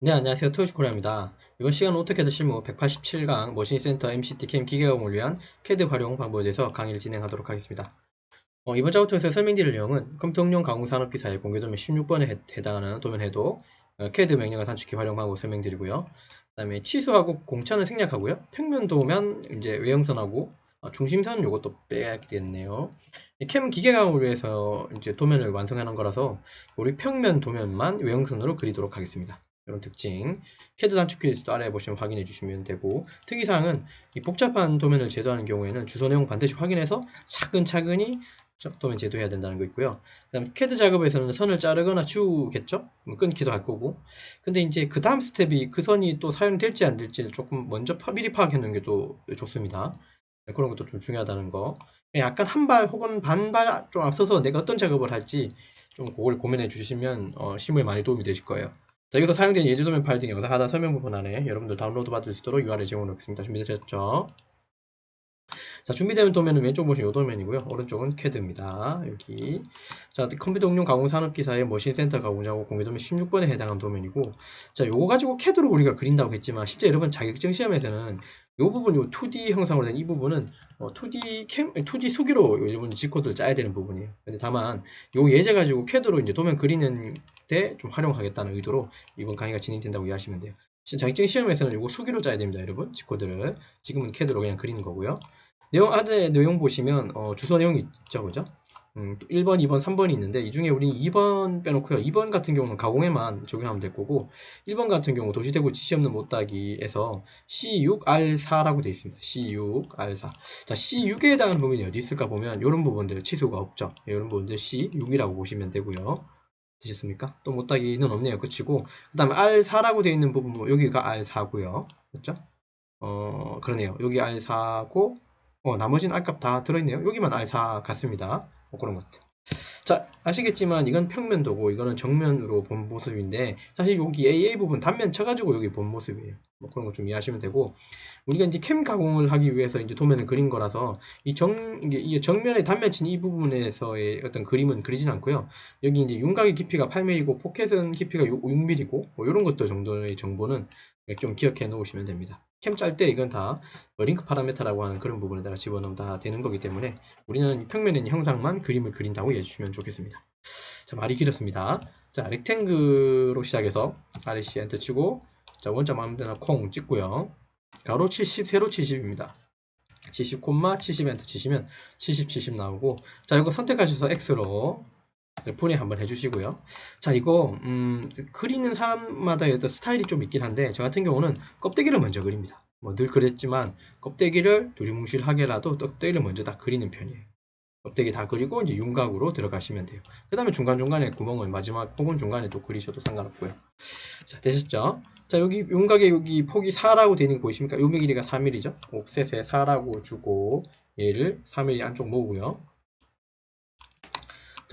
네, 안녕하세요. 토요시코리아입니다. 이번 시간은 오토캐드 실무 187강 머신센터 MCT 캠 기계공을 위한 캐드 활용 방법에 대해서 강의를 진행하도록 하겠습니다. 어, 이번 작업에서 설명드릴 내용은 컴퓨터응용 강우산업기사의 공개도면 16번에 해, 해당하는 도면 해도 어, 캐드 명령을 단축키 활용 방법 설명드리고요. 그 다음에 치수하고 공차는 생략하고요. 평면 도면 이제 외형선하고 어, 중심선 요것도 빼야겠네요. 캠 기계강을 위해서 이제 도면을 완성하는 거라서 우리 평면 도면만 외형선으로 그리도록 하겠습니다. 이런 특징. 캐드 단축키 리스트 아래에 보시면 확인해 주시면 되고. 특이사항은 이 복잡한 도면을 제도하는 경우에는 주소 내용 반드시 확인해서 차근차근히 도면 제도해야 된다는 거 있고요. 그 다음 캐드 작업에서는 선을 자르거나 지우겠죠? 뭐 끊기도 할 거고. 근데 이제 그 다음 스텝이 그 선이 또 사용될지 안 될지를 조금 먼저 미리 파악해 놓는 게 또 좋습니다. 네, 그런 것도 좀 중요하다는 거. 약간 한 발 혹은 반발 좀 앞서서 내가 어떤 작업을 할지 좀 그걸 고민해 주시면 어, 실무에 많이 도움이 되실 거예요 자, 여기서 사용된 예제도면 파일 등 영상 하단 설명 부분 안에 여러분들 다운로드 받을 수 있도록 URL 제공해 놓겠습니다. 준비되셨죠? 자, 준비되면 도면은 왼쪽 보시면 이 도면이고요. 오른쪽은 캐드입니다. 여기. 자, 컴퓨터 응용 가공 산업 기사의 머신 센터 가공자고 공개 도면 16번에 해당하는 도면이고, 자, 요거 가지고 캐드로 우리가 그린다고 했지만, 실제 여러분 자격증 시험에서는 요 부분, 요 2D 형상으로 된 이 부분은 어, 2D 캠, 2D 수기로 여러분 G코드를 짜야 되는 부분이에요. 근데 다만, 요 예제 가지고 캐드로 이제 도면 그리는 때 좀 활용하겠다는 의도로 이번 강의가 진행된다고 이해하시면 돼요. 자격증 시험에서는 요거 수기로 짜야 됩니다, 여러분. G코드를. 지금은 캐드로 그냥 그리는 거고요. 내용 아래 내용 보시면 어, 주소 내용이 있죠, 그죠? 음, 1번, 2번, 3번이 있는데 이 중에 우리 2번 빼놓고요. 2번 같은 경우는 가공에만 적용하면 될 거고 1번 같은 경우 도시대구 지시 없는 못따기에서 C6R4라고 되어 있습니다. C6R4. 자, C6에 해당하는 부분이 어디 있을까 보면 이런 부분들 치수가 없죠. 이런 부분들 C6이라고 보시면 되고요. 되셨습니까? 또 못따기는 없네요. 끝이고 그 다음에 R4라고 되어 있는 부분 뭐 여기가 R4고요. 그렇죠? 어, 그러네요. 여기 R4고 어, 나머지는 알값 다 들어있네요. 여기만 알사 같습니다. 뭐 그런 것들. 자, 아시겠지만 이건 평면도고 이거는 정면으로 본 모습인데 사실 여기 AA 부분 단면 쳐가지고 여기 본 모습이에요. 뭐 그런 거 좀 이해하시면 되고 우리가 이제 캠 가공을 하기 위해서 이제 도면을 그린 거라서 이 정, 이게 이 정면에 단면 친 이 부분에서의 어떤 그림은 그리진 않고요. 여기 이제 윤곽의 깊이가 8mm이고 포켓은 깊이가 6mm고 뭐 이런 것들 정도의 정보는 좀 기억해 놓으시면 됩니다. 캠 짤 때 이건 다 링크 파라메타라고 하는 그런 부분에다가 집어넣으면 다 되는 거기 때문에 우리는 평면에 형상만 그림을 그린다고 이해해 주시면 좋겠습니다. 자, 말이 길었습니다. 자, 렉탱글로 시작해서 RC 엔터 치고 자, 원점 아무 데나 콩 찍고요. 가로 70, 세로 70입니다. 70, 70 엔터 치시면 70, 70 나오고 자, 이거 선택하셔서 X로 폰에 한번 해주시고요. 자, 이거 음, 그리는 사람마다 어떤 스타일이 좀 있긴 한데 저 같은 경우는 껍데기를 먼저 그립니다. 뭐 늘 그랬지만 껍데기를 두리뭉실하게라도 껍데기를 먼저 다 그리는 편이에요. 껍데기 다 그리고 이제 윤곽으로 들어가시면 돼요. 그 다음에 중간중간에 구멍을 마지막 혹은 중간에 또 그리셔도 상관없고요. 자, 되셨죠? 자, 여기 윤곽에 여기 폭이 4라고 되는 거 보이십니까? 요의 길이가 3mm죠? 옵셋에 4라고 주고 얘를 3mm 안쪽 모으고요.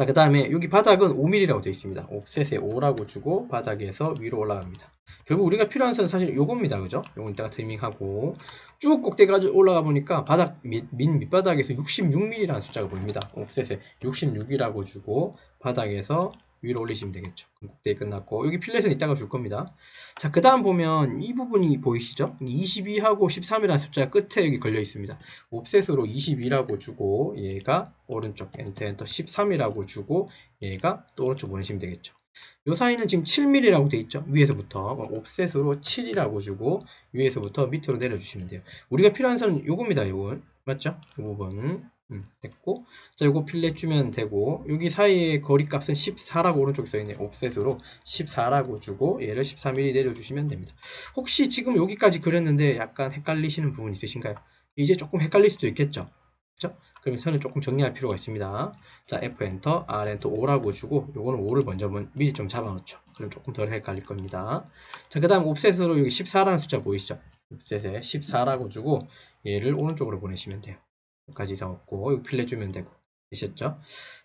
자, 그 다음에 여기 바닥은 5mm라고 되어 있습니다. 옵셋에 5라고 주고 바닥에서 위로 올라갑니다. 결국 우리가 필요한 선은 사실 요겁니다. 그죠? 요건 이따가 트리밍하고 쭉 꼭대기까지 올라가 보니까 바닥 밑, 밑 밑바닥에서 66mm라는 숫자가 보입니다. 옵셋에 66이라고 주고 바닥에서 위로 올리시면 되겠죠. 국대 끝났고 여기 필렛은 이따가 줄 겁니다. 자, 그 다음 보면 이 부분이 보이시죠? 22하고 13이라는 숫자 끝에 여기 걸려 있습니다. 옵셋으로 22라고 주고 얘가 오른쪽 엔터 엔터 13이라고 주고 얘가 또 오른쪽 보내시면 되겠죠. 요 사이는 지금 7mm라고 돼 있죠. 위에서부터 옵셋으로 7이라고 주고 위에서부터 밑으로 내려주시면 돼요. 우리가 필요한 선은 요겁니다. 요건 맞죠? 이 부분 음, 됐고 자 요거 필렛 주면 되고 여기 사이에 거리 값은 14라고 오른쪽에 써있네. 옵셋으로 14라고 주고 얘를 13mm 내려주시면 됩니다. 혹시 지금 여기까지 그렸는데 약간 헷갈리시는 부분 있으신가요? 이제 조금 헷갈릴 수도 있겠죠? 그렇죠? 그럼 선을 조금 정리할 필요가 있습니다. 자 F 엔터 R 엔터 5라고 주고 요거는 5를 먼저 미리 좀 잡아놓죠. 그럼 조금 덜 헷갈릴 겁니다. 자그 다음 옵셋으로 여기 14라는 숫자 보이시죠? 옵셋에 14라고 주고 얘를 오른쪽으로 보내시면 돼요 여기까지 적었고 이거 필내주면 되고 되셨죠?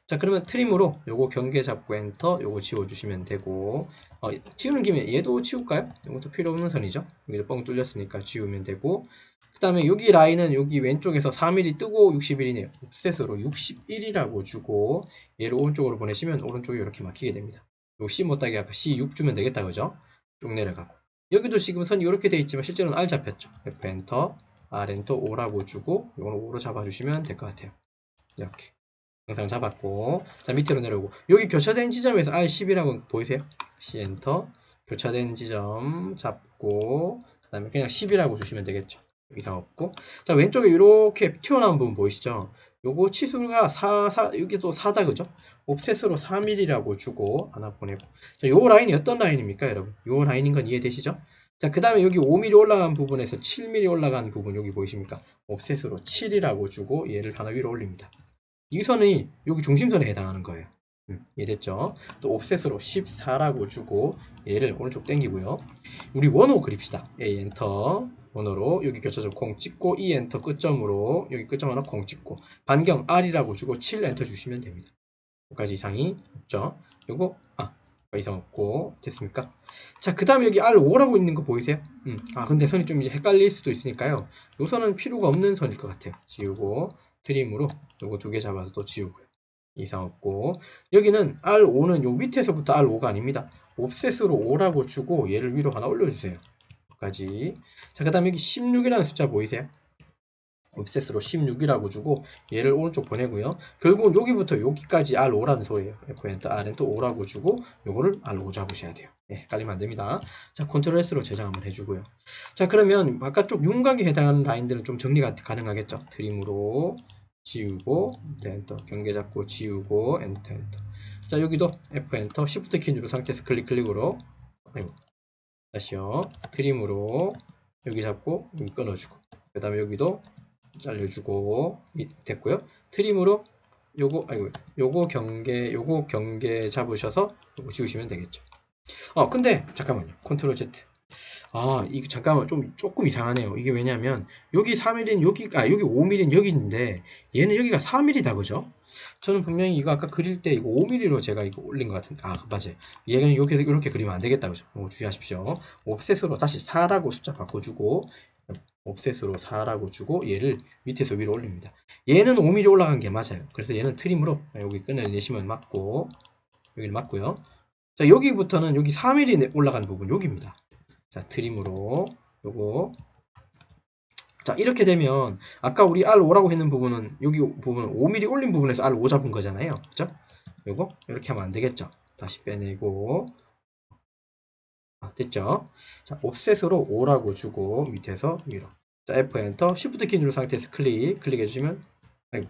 자 그러면 트림으로 요거 경계 잡고 엔터 요거 지워주시면 되고 어, 지우는 김에 얘도 지울까요? 이것도 필요 없는 선이죠 여기도 뻥 뚫렸으니까 지우면 되고 그 다음에 여기 라인은 여기 왼쪽에서 3mm 뜨고 61이네요 옵셋으로 61이라고 주고 얘를 오른쪽으로 보내시면 오른쪽이 이렇게 막히게 됩니다 요 C 못하게 아까 C6 주면 되겠다 그죠? 쭉 내려가고 여기도 지금 선이 이렇게 돼 있지만 실제로는 R 잡혔죠. F 엔터, R 엔터 5라고 주고 이거는 5로 잡아주시면 될 것 같아요. 이렇게 영상 잡았고 자 밑으로 내려오고 여기 교차된 지점에서 R10이라고 보이세요? C 엔터 교차된 지점 잡고 그 다음에 그냥 10이라고 주시면 되겠죠. 이상 없고 자 왼쪽에 이렇게 튀어나온 부분 보이시죠? 요거 치수가 4, 4 여기 또 4다 그죠? 옵셋으로 3mm라고 주고 하나 보내고 자, 요 라인이 어떤 라인입니까 여러분? 요 라인인 건 이해되시죠? 자 그 다음에 여기 5mm 올라간 부분에서 7mm 올라간 부분 여기 보이십니까? 옵셋으로 7이라고 주고 얘를 하나 위로 올립니다. 이 선이 여기 중심선에 해당하는 거예요. 음, 이해됐죠? 또 옵셋으로 14라고 주고 얘를 오른쪽 당기고요. 우리 원호 그립시다. A 엔터 원호로 여기 교차점 콩 찍고 E 엔터 끝점으로 여기 끝점 하나 콩 찍고 반경 R이라고 주고 7 엔터 주시면 됩니다. 여기까지 이상이 없죠? 요거 아 이상 없고 됐습니까? 자 그 다음에 여기 R5라고 있는 거 보이세요? 음, 아 근데 선이 좀 이제 헷갈릴 수도 있으니까요. 요 선은 필요가 없는 선일 것 같아요. 지우고 트림으로 요거 두 개 잡아서 또 지우고요. 이상 없고 여기는 R5는 요 밑에서부터 R5가 아닙니다. 옵셋으로 5라고 주고 얘를 위로 하나 올려주세요. 여기까지. 자, 그 다음에 여기 16이라는 숫자 보이세요? 옵셋으로 16이라고 주고 얘를 오른쪽 보내고요. 결국은 여기부터 여기까지 R5라는 소예요. F 엔터 R은 또 5라고 주고 요거를 R5 잡으셔야 돼요. 네, 헷갈리면 안 됩니다. 자, 컨트롤 S로 저장 한번 해주고요. 자, 그러면 바깥쪽 윤곽에 해당하는 라인들은 좀 정리가 가능하겠죠. 트림으로 지우고 엔터 경계 잡고 지우고 엔터 엔터. 자, 여기도 F 엔터 Shift 키 누른 상태에서 클릭 클릭으로 아이고 다시요. 트림으로 여기 잡고 여기 끊어주고 그 다음에 여기도 잘려주고 이- 됐고요. 트림으로 요거 아이고 요거 경계 요거 경계 잡으셔서 요거 지우시면 되겠죠. 어 근데 잠깐만요. 컨트롤 Z. 아 이거 잠깐만 좀 조금 이상하네요. 이게 왜냐면 여기 3mm는 여기 아 여기 5mm는 여기 있는데 얘는 여기가 4mm다 그죠? 저는 분명히 이거 아까 그릴 때 이거 5mm로 제가 이거 올린 것 같은데 아 맞아요. 얘는 이렇게 이렇게 그리면 안 되겠다 그죠? 이거 주의하십시오. 옵셋으로 다시 4라고 숫자 바꿔주고 옵셋으로 4라고 주고 얘를 밑에서 위로 올립니다. 얘는 5mm 올라간 게 맞아요. 그래서 얘는 트림으로 여기 끊어내시면 맞고 여기를 맞고요. 자 여기부터는 여기 4mm 올라간 부분 여기입니다. 자 트림으로 요거 자 이렇게 되면 아까 우리 R5라고 했는 부분은 여기 부분은 5mm 올린 부분에서 R5 잡은 거잖아요. 그죠? 요거 이렇게 하면 안 되겠죠. 다시 빼내고 아, 됐죠? 자, 옵셋으로 5라고 주고 밑에서 위로. 자, F 엔터, Shift 키 누른 상태에서 클릭, 클릭해 주시면 아이고.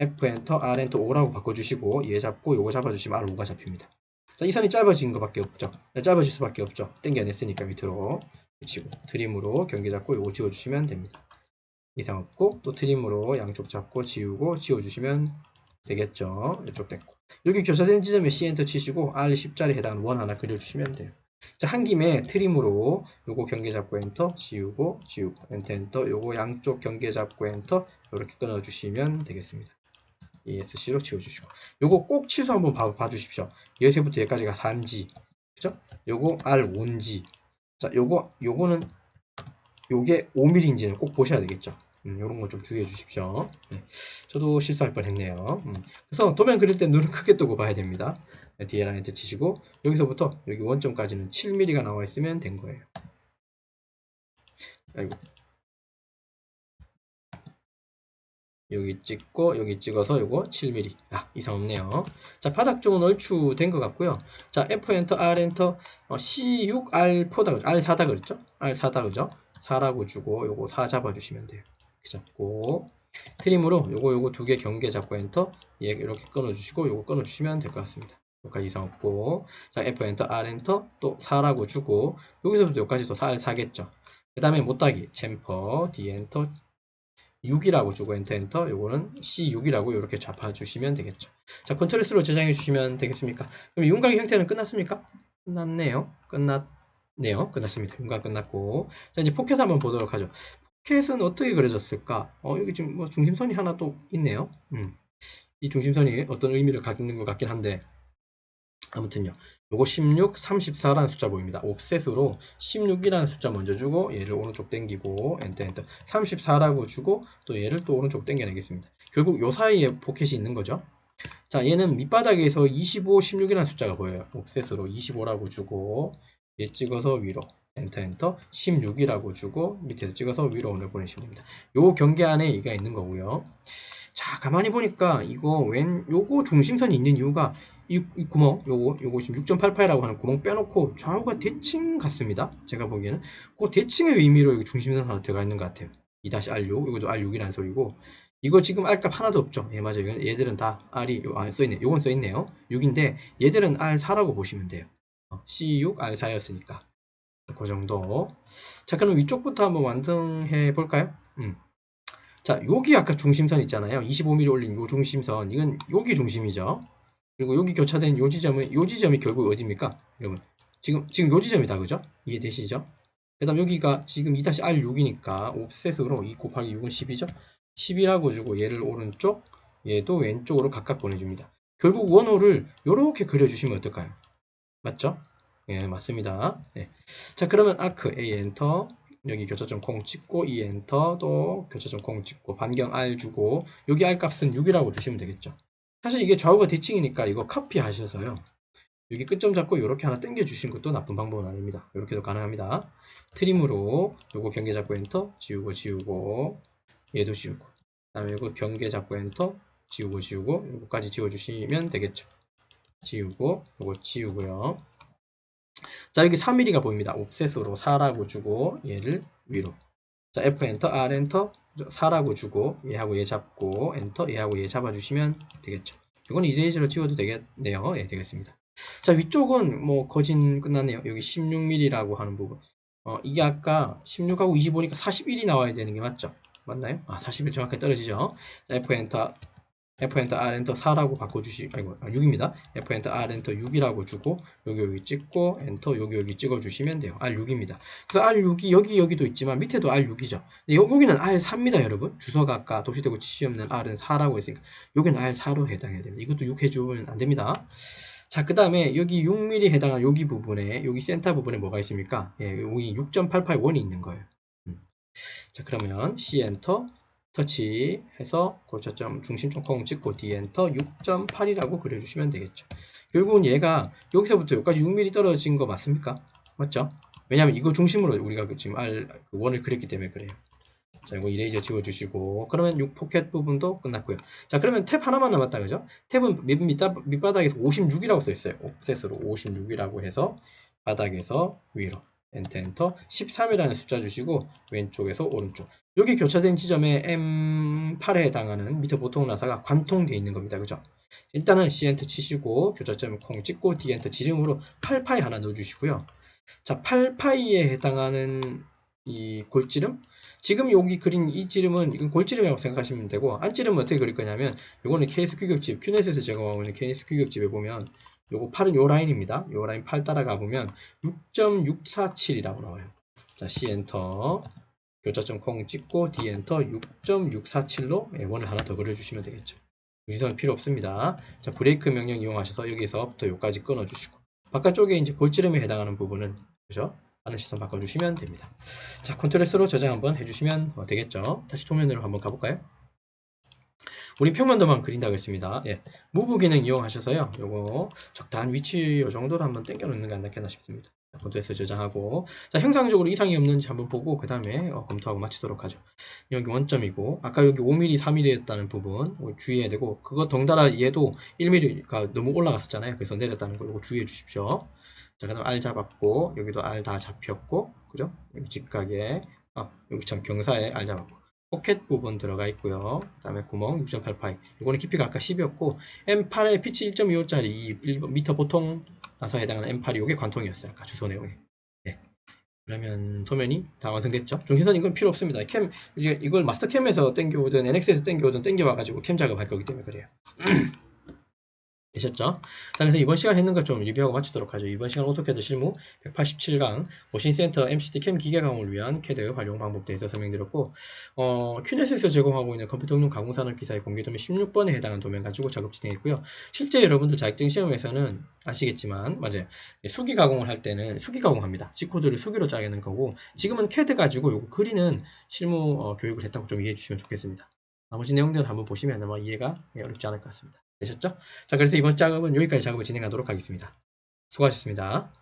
F 엔터, R 엔터 5라고 바꿔 주시고 얘 잡고 요거 잡아 주시면 R5가 잡힙니다. 자, 이 선이 짧아진 것밖에 없죠. 네, 짧아질 수밖에 없죠. 땡겨냈으니까 밑으로 붙이고 트림으로 경계 잡고 요거 지워 주시면 됩니다. 이상 없고 또 트림으로 양쪽 잡고 지우고 지워 주시면 되겠죠. 이쪽 됐고. 여기 교차된 지점에 C 엔터 치시고 R10자리에 해당하는 원 하나 그려 주시면 돼요. 자, 한 김에 트림으로 요거 경계 잡고 엔터 지우고 지우고 엔터 엔터 요거 양쪽 경계 잡고 엔터 이렇게 끊어 주시면 되겠습니다. ESC로 지워 주시고 요거 꼭 취소 한번 봐, 봐 주십시오. 여기서부터 여기까지가 3G. 그죠? 요거 R5G. 자, 요거 요거는 요게 5mm인지는 꼭 보셔야 되겠죠. 음, 요런 거 좀 주의해 주십시오. 네. 저도 실수할 뻔 했네요. 음. 그래서 도면 그릴 때 눈을 크게 뜨고 봐야 됩니다. 네, 뒤에 라인 치시고 여기서부터 여기 원점까지는 7mm가 나와 있으면 된 거예요. 아이고. 여기 찍고 여기 찍어서 요거 7mm. 아, 이상 없네요. 자, 바닥 쪽은 얼추 된 것 같고요. 자, F 엔터, R 엔터, 어, C6, R4다, R4다 그랬죠? R4다 그죠? 4라고 주고 요거 4 잡아 주시면 돼요. 이렇게 잡고 트림으로 요거 요거 두 개 경계 잡고 엔터 얘 이렇게 끊어 주시고 요거 끊어 주시면 될 것 같습니다. 여기까지 이상 없고. 자 F 엔터 R 엔터 또 4라고 주고 여기서부터 여기까지 또 4, 4겠죠. 그 다음에 못따기 챔퍼 D 엔터 6이라고 주고 엔터 엔터. 요거는 C6이라고 이렇게 잡아 주시면 되겠죠. 자 컨트롤 S로 저장해 주시면 되겠습니까? 그럼 윤곽의 형태는 끝났습니까? 끝났네요. 끝났네요. 끝났습니다. 윤곽 끝났고. 자 이제 포켓 한번 보도록 하죠. 포켓은 어떻게 그려졌을까? 어 여기 지금 뭐 중심선이 하나 또 있네요. 음. 이 중심선이 어떤 의미를 갖는 것 같긴 한데 아무튼요. 요거 16, 34라는 숫자 보입니다. 옵셋으로 16이라는 숫자 먼저 주고 얘를 오른쪽 당기고 엔터 엔터 34라고 주고 또 얘를 또 오른쪽 당겨내겠습니다. 결국 요 사이에 포켓이 있는 거죠. 자, 얘는 밑바닥에서 25, 16이라는 숫자가 보여요. 옵셋으로 25라고 주고 얘 찍어서 위로 엔터 엔터 16이라고 주고 밑에서 찍어서 위로 오늘 보내시면 됩니다. 요 경계 안에 이가 있는 거고요. 자 가만히 보니까 이거 웬 요거 중심선이 있는 이유가 이, 이 구멍 요거 요거 지금 6.88이라고 하는 구멍 빼놓고 좌우가 대칭 같습니다. 제가 보기에는 그 대칭의 의미로 여기 중심선 하나 들어가 있는 것 같아요. 2-R6 이것도 R6이라는 소리고 이거 지금 R값 하나도 없죠. 예, 맞아요. 얘들은 다 R이 요, 아, 써있네. 요건 써있네요. 6인데 얘들은 R4라고 보시면 돼요. 어, C6, R4였으니까. 그 정도. 자, 그럼 위쪽부터 한번 완성해 볼까요? 음. 자, 여기 아까 중심선 있잖아요. 25mm 올린 요 중심선. 이건 여기 중심이죠. 그리고 여기 교차된 요 지점은 요 지점이 결국 어디입니까? 여러분. 지금 지금 요 지점이다. 그죠? 이해되시죠? 그 다음 여기가 지금 2-R6이니까 옵셋으로 2 곱하기 6은 10이죠. 10이라고 주고 얘를 오른쪽, 얘도 왼쪽으로 각각 보내줍니다. 결국 원호를 이렇게 그려주시면 어떨까요? 맞죠? 예, 맞습니다. 네. 자, 그러면 아크 A 엔터 여기 교차점 콩 찍고 E 엔터 또 교차점 콩 찍고 반경 R 주고 여기 R 값은 6이라고 주시면 되겠죠. 사실 이게 좌우가 대칭이니까 이거 카피 하셔서요. 여기 끝점 잡고 이렇게 하나 당겨 주시는 것도 나쁜 방법은 아닙니다. 이렇게도 가능합니다. 트림으로 요거 경계 잡고 엔터 지우고 지우고 얘도 지우고 그다음에 이거 경계 잡고 엔터 지우고 지우고 요거까지 지워주시면 되겠죠. 지우고 요거 지우고요. 자 여기 3mm가 보입니다. 옵셋으로 4라고 주고 얘를 위로 자 F 엔터 R 엔터 4라고 주고 얘하고 얘 잡고 엔터 얘하고 얘 잡아주시면 되겠죠. 이건 이레이저로 지워도 되겠네요. 예, 되겠습니다. 자 위쪽은 뭐 거진 끝났네요. 여기 16mm라고 하는 부분. 어, 이게 아까 16하고 25니까 41이 나와야 되는 게 맞죠? 맞나요? 아, 41 정확하게 떨어지죠. 자, F 엔터 F 엔터 R 엔터 4라고 바꿔주시, 아이고, 6입니다. F 엔터 R 엔터 6이라고 주고, 여기 여기 찍고, 엔터 여기 여기 찍어주시면 돼요. R6입니다. 그래서 R6이 여기 여기도 있지만 밑에도 R6이죠. 여 기는 R4입니다, 여러분. 주소가 아까 도시대고 지시 없는 R은 4라고 했으니까, 여기는 R4로 해당해야 됩니다. 이것도 6 해주면 안 됩니다. 자, 그 다음에 여기 6mm 해당한 여기 부분에, 여기 센터 부분에 뭐가 있습니까? 예, 여기 6.881이 있는 거예요. 음. 자, 그러면 C 엔터, 터치 해서 고차점 중심점 콩 찍고 D 엔터 6.8이라고 그려주시면 되겠죠. 결국은 얘가 여기서부터 여기까지 6mm 떨어진 거 맞습니까? 맞죠? 왜냐면 이거 중심으로 우리가 그 지금 R 그 원을 그렸기 때문에 그래요. 자, 이거 이레이저 지워주시고 그러면 6 포켓 부분도 끝났고요. 자, 그러면 탭 하나만 남았다, 그죠? 탭은 밑, 밑바닥에서 56이라고 써있어요. 옵셋으로 56이라고 해서 바닥에서 위로 엔터 엔터 13이라는 숫자 주시고 왼쪽에서 오른쪽 여기 교차된 지점에 M8에 해당하는 미터 보통 나사가 관통되어 있는 겁니다. 그죠? 일단은 C 엔터 치시고 교차점 콩 찍고 D 엔터 지름으로 8파이 하나 넣어주시고요. 자, 8파이에 해당하는 이 골지름 지금 여기 그린 이 지름은 이건 골지름이라고 생각하시면 되고 안지름은 어떻게 그릴 거냐면 이거는 KS 규격집 큐넷에서 제공하고 있는 KS 규격집에 보면 요거 8은 요 라인입니다. 요 라인 8 따라가 보면 6.647이라고 나와요. 자, C 엔터 교차점 콩 찍고 D 엔터 6.647로 원을 하나 더 그려주시면 되겠죠. 유지선은 필요 없습니다. 자, 브레이크 명령 이용하셔서 여기서부터 여기까지 끊어주시고 바깥쪽에 이제 골지름에 해당하는 부분은 그죠? 하는 시선 바꿔주시면 됩니다. 자, 컨트롤 S로 저장 한번 해주시면 되겠죠. 다시 도면으로 한번 가볼까요? 우리 평면도만 그린다 그랬습니다. 예. 무브 기능 이용하셔서요. 요거 적당한 위치 요 정도로 한번 당겨 놓는 게 안 낫겠나 싶습니다. 컨트롤에서 저장하고 자 형상적으로 이상이 없는지 한번 보고 그 다음에 어, 검토하고 마치도록 하죠. 여기 원점이고 아까 여기 5mm, 3mm였다는 부분 주의해야 되고 그거 덩달아 얘도 1mm가 너무 올라갔었잖아요. 그래서 내렸다는 걸 주의해 주십시오. 자 그 다음 R 잡았고 여기도 R 다 잡혔고 그죠? 여기 직각에 아 여기 참 경사에 R 잡았고 포켓 부분 들어가 있고요. 그 다음에 구멍 6.8파이. 이거는 깊이가 아까 10이었고 M8의 피치 1.25짜리 1m 보통 나서 해당하는 M8이 이게 관통이었어요. 아까 주소 내용에. 네. 그러면 도면이 다 완성됐죠. 중심선 이건 필요 없습니다. 캠 이제 이걸 마스터 캠에서 땡겨오든 NX에서 땡겨오든 땡겨와가지고 캠 작업할 거기 때문에 그래요. 되셨죠? 자, 그래서 이번 시간 했는 것좀 리뷰하고 마치도록 하죠. 이번 시간 오토캐드 실무 187강 머신센터 MCT 캠 기계강을 위한 캐드 활용 방법에 대해서 설명드렸고 어, 큐넷에서 제공하고 있는 컴퓨터 응용 가공산업 기사의 공개 도면 16번에 해당하는 도면 가지고 작업 진행했고요. 실제 여러분들 자격증 시험에서는 아시겠지만 맞아요. 수기 가공을 할 때는 수기 가공합니다. G코드를 수기로 짜내는 거고 지금은 캐드 가지고 요거 그리는 실무 어, 교육을 했다고 좀 이해해 주시면 좋겠습니다. 나머지 내용들을 한번 보시면 아마 이해가 어렵지 않을 것 같습니다. 되셨죠? 자, 그래서 이번 작업은 여기까지 작업을 진행하도록 하겠습니다. 수고하셨습니다.